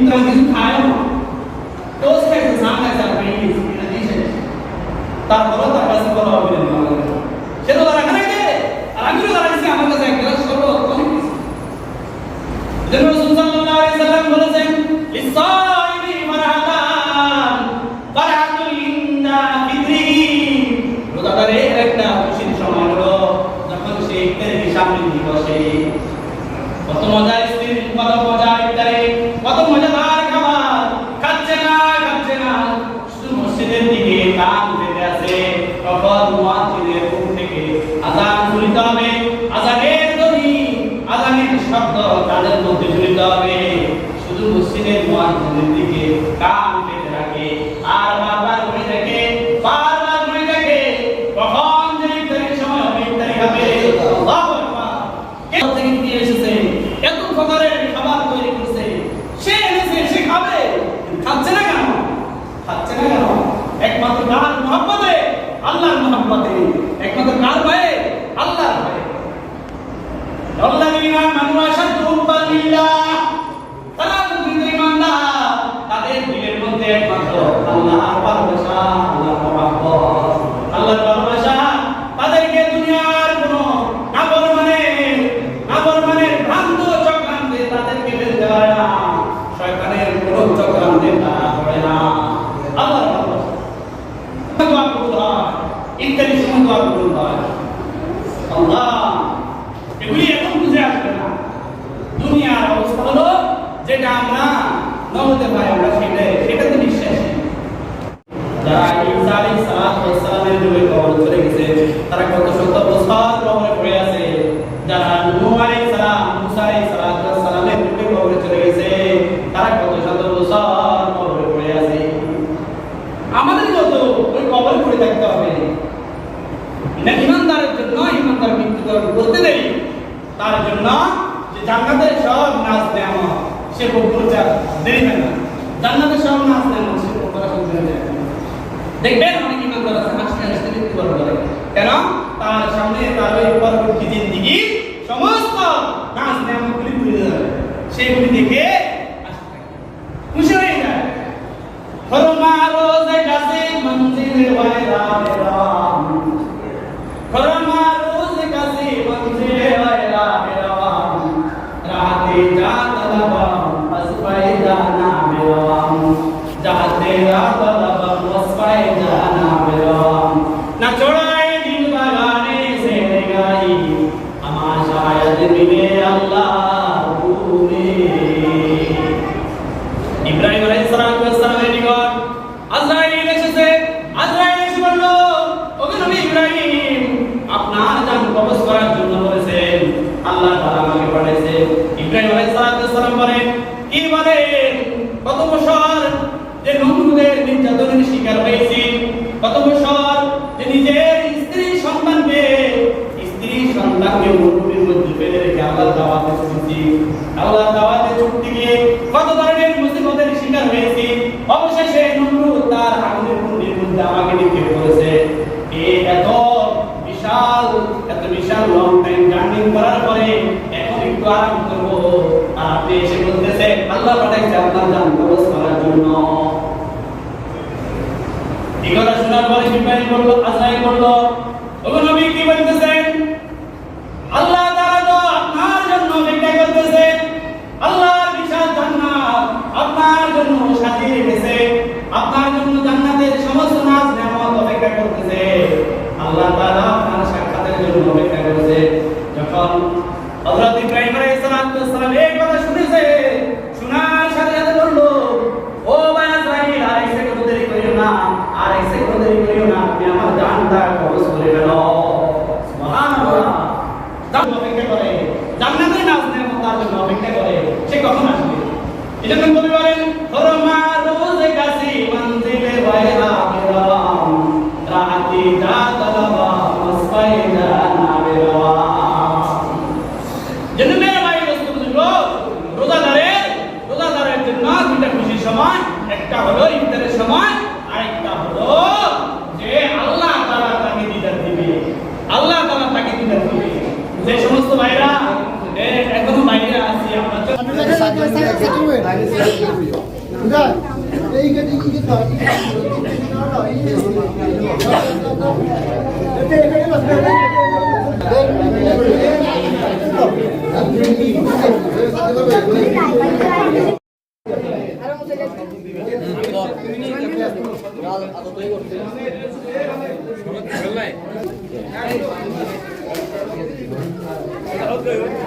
কিছু খাই না টোস্ট খাইছে চা খাইছে আর পেয়ে গেছি এটা দিয়েছে তারপরে তার কাছে বলা হবে না সে তো তারা খানে আর আমি তো তারা আমার কাছে এক গ্লাস শরবত অনেক কিছু যেন রাসূল সাল্লাল্লাহু আলাইহি সাল্লাম বলেছেন লিসাইমি মারহাতান ফারহাতুল ইনদা ফিতরিহি রোজাদারের একটা খুশির সময় হলো যখন সে ইফতারের সামনে নিয়ে বসে কত মজার স্ত্রী কত মজার ইফতারে কত মজাদার খাবার খাচ্ছে না খাচ্ছে না শুধু মসজিদের দিকে কান পেতে আছে তখন মুয়াজ্জিনের মুখ থেকে আযান হবে আযানের ধ্বনি আযানের শব্দ তাদের মধ্যে শুনতে হবে। শুধু মসজিদের মুয়াজ্জিনের দিকে কান পেতে রাখে আর বারবার ঘুরে দেখে বারবার ঘুরে দেখে কখন যে ইফতারের সময় হবে ইফতারি হবে আল্লাহু আকবার কে থেকে দিয়ে এসেছে এত প্রকারের খাবার তৈরি করছে সে এনেছে সে খাবে খাচ্ছে না কেন খাচ্ছে না কেন একমাত্র কার মহব্বতে আল্লাহর মহব্বতে। একমাত্র কার ভয়ে? আল্লাহর ভয়ে। আল্লাহ মানু আশাদু হুব্বান লিল্লাহ তারা তাদের দিলের মধ্যে একমাত্র আল্লাহর ভালোবাসা আল্লাহর মহব্বত আল্লাহর ভালোবাসা তাদেরকে দুনিয়ার কোনো নাফরমানের নাফরমানের ভ্রান্ত চক্রান্তে তাদেরকে ফেলতে হয় না শয়তানের কোনো চক্রান্তে তারা পড়ে না আল্লাহর ভালোবাসা দোয়া করতে হয় ইত্যাদি সময় দোয়া করতে হয়। আল্লাহ, এগুলি এখন বুঝে আসবে না। দুনিয়ার অবস্থা হলো যেটা আমরা নবতে পাই আমরা সেটাই সেটাতে বিশ্বাসী যারা ঈসা আলাইহিস সালামের যুগে কবর চলে গেছে, তারা কত শত বছর কবরে পড়ে আছে। যারা নূহ আলাইহিস সালাম, মুসা আলাইহিস সালামের যুগে কবরে চলে গেছে, তারা কত শত বছর কবরে পড়ে আছে আমাদের মতো ওই কবরে পড়ে থাকতে হবে না ইমানদারের জন্য ইমানদার করতে দেরি তার জন্য যে জান্নাতের সব নাচ নেওয়া সে ভোগ দেরি হয় না। জান্নাতের সব নাচ নেওয়া সে ভোগ করা যায় দেখবেন অনেক ইমানদার আছে হাসতে হাসতে মৃত্যুবরণ করে কেন? তার সামনে তার ওই পরবর্তী জিন্দিগি সমস্ত নাচ নেওয়াগুলি ভুলে যাবে। সেগুলি দেখে। খুশি হয়ে যায়। ফরমা রোজে গাছে মঞ্জিল ওয়াইরা মেরাম ফরমা রোজে গাছে মঞ্জিল ওয়াইরা মেরাম রাতে যা তলবাম আসফাই জানা মেরাম বেড়া বাবা আমার আল্লাহ মরুভূমির ফেলে রেখে আল্লাহর দাওয়াতে ছুটছি আল্লাহর দাওয়াতে ছুটতে গিয়ে কত ধরনের মুসিবতের শিকার হয়েছি? অবশেষে নমরুদ তার আগুনের কুণ্ডের মধ্যে আমাকে নিক্ষেপ করেছে। এই এত বিশাল এত বিশাল লং টাইম জার্নি করার পরে এখন একটু আরাম করব। আর আপনি এসে বলতেছে, আল্লাহ পাঠাইছে আপনার জান কবজ করার জন্য। এই কথা শোনার পরে ইব্রাহিম বলল, আজরাইল বলল ওগো নবী কি বলতেছেন আল্লাহ তাআলা তো আপনার জন্য অপেক্ষা করতেছে আল্লাহর বিশাল জান্নাত আপনার জন্য সাজিয়ে রেখেছে আপনার জন্য জান্নাতের সমস্ত নাজ নেয়ামত অপেক্ষা করতেছে আল্লাহ তাআলা আপনার সাক্ষাতের জন্য অপেক্ষা করতেছে যখন হযরত ইব্রাহিম আলাইহিস সালাম এই কথা শুনেছে। শোনার সাথে সাথে বলল, ও ভাই আর এক সেকেন্ড দেরি করিও না, আর এক সেকেন্ড দেরি করিও না আপনি আমার জানটা কবজ করে ফেলো। সুবহানাল্লাহ। জান অপেক্ষা করে। জান্নাতের না সে কখন আসবে? এজন্য কবি বলেন, হরমা রোজে কাসি মঞ্জিলে বাইরা রাতি যা হলো ইফতারের সময় আরেকটা হলো যে আল্লাহ তাআলা তাকে দিদার দিবে। আল্লাহ তাআলা তাকে দিদার দিবে। যে সমস্ত ভাইরা এখনও বাইরে আছি আমরা চল- Gracias.